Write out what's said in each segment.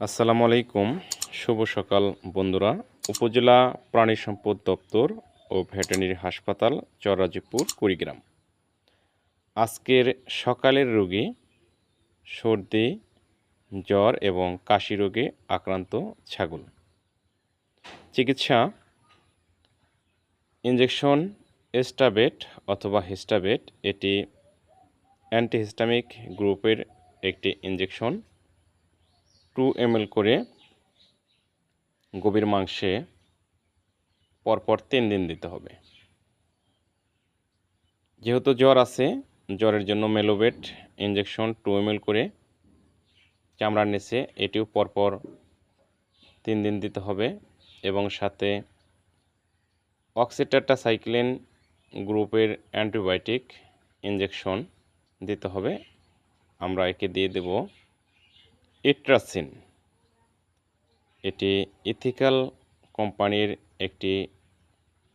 আসসালামু আলাইকুম। শুভ সকাল বন্ধুরা। উপজেলা প্রাণী সম্পদ দপ্তর ও ভেটেরিনারি হাসপাতাল চররাজীবপুর কুড়িগ্রাম। আজকের সকালের রোগী সর্দি, জ্বর এবং কাশি রোগে আক্রান্ত ছাগল। চিকিৎসা ইঞ্জেকশন এস্টাবেট অথবা হিস্টাবেট, এটি অ্যান্টিহিস্টামিক গ্রুপের একটি ইঞ্জেকশন টু এম করে গভীর মাংসে পরপর তিন দিন দিতে হবে। যেহেতু জ্বর আছে, জ্বরের জন্য মেলোবেট ইঞ্জেকশন টু এম করে চামড়ার নিচে এটিও পরপর তিন দিন দিতে হবে এবং সাথে অক্সিটাটাসাইক্লিন গ্রুপের অ্যান্টিবায়োটিক ইঞ্জেকশন দিতে হবে। আমরা একে দিয়ে দেব ইট্রাসিন। এটি ইথিক্যাল কোম্পানির একটি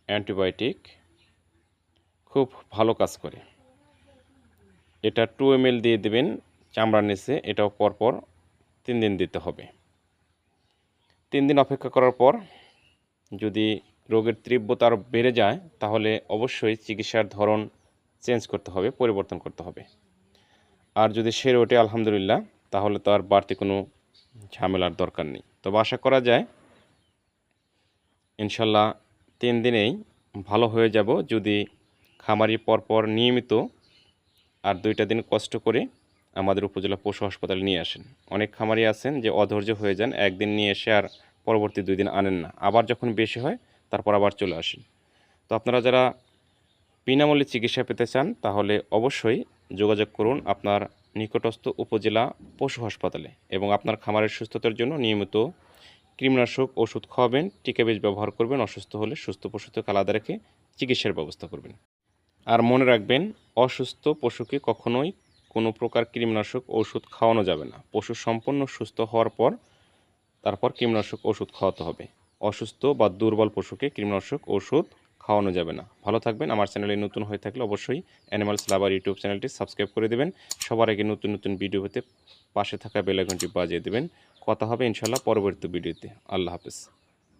অ্যান্টিবায়োটিক। খুব ভালো কাজ করে। এটা টু এম দিয়ে দেবেন চামড়ার নিচে। এটাও পরপর তিন দিন দিতে হবে। তিন দিন অপেক্ষা করার পর যদি রোগের তীব্রতা আরও বেড়ে যায়, তাহলে অবশ্যই চিকিৎসার ধরন চেঞ্জ করতে হবে, পরিবর্তন করতে হবে। আর যদি সেরে ওঠে, আলহামদুলিল্লাহ তাহলে তো আর বাড়তি কোনো ঝামেলার দরকার নেই। তবে আশা করা যায় ইনশাল্লাহ তিন দিনেই ভালো হয়ে যাব যদি খামারি পরপর নিয়মিত আর দুইটা দিন কষ্ট করে আমাদের উপজেলা পশু হাসপাতালে নিয়ে আসেন। অনেক খামারি আছেন যে অধৈর্য হয়ে যান, একদিন নিয়ে এসে আর পরবর্তী দুই দিন আনেন না। আবার যখন বেশি হয়, তারপর আবার চলে আসেন। তো আপনারা যারা বিনামূল্যে চিকিৎসা পেতে চান, তাহলে অবশ্যই যোগাযোগ করুন। আপনার নিকটস্থ উপজেলা পশু হাসপাতালে এবং আপনার খামারের সুস্থতার জন্য নিয়মিত কৃমিনাশক ওষুধ খাওয়াবেন, টিকা বীজ ব্যবহার করবেন, অসুস্থ হলে সুস্থ পশুকে আলাদা রেখে চিকিৎসার ব্যবস্থা করবেন। আর মনে রাখবেন, অসুস্থ পশুকে কখনোই কোনো প্রকার কৃমিনাশক ওষুধ খাওয়ানো যাবে না। পশু সম্পূর্ণ সুস্থ হওয়ার পর তারপর কৃমিনাশক ওষুধ খাওয়াতে হবে। অসুস্থ বা দুর্বল পশুকে কৃমিনাশক ওষুধ খাওয়ানো যাবে না। ভালো থাকবেন। আমার চ্যানেলে নতুন হয়ে থাকলে অবশ্যই অ্যানিমালস লাভার ইউটিউব চ্যানেলটি সাবস্ক্রাইব করে দেবেন। সবার আগে নতুন নতুন ভিডিও পেতে পাশে থাকা বেলাইকনটি বাজিয়ে দেবেন। কথা হবে ইনশাল্লাহ পরবর্তী ভিডিওতে আল্লাহ হাফেজ।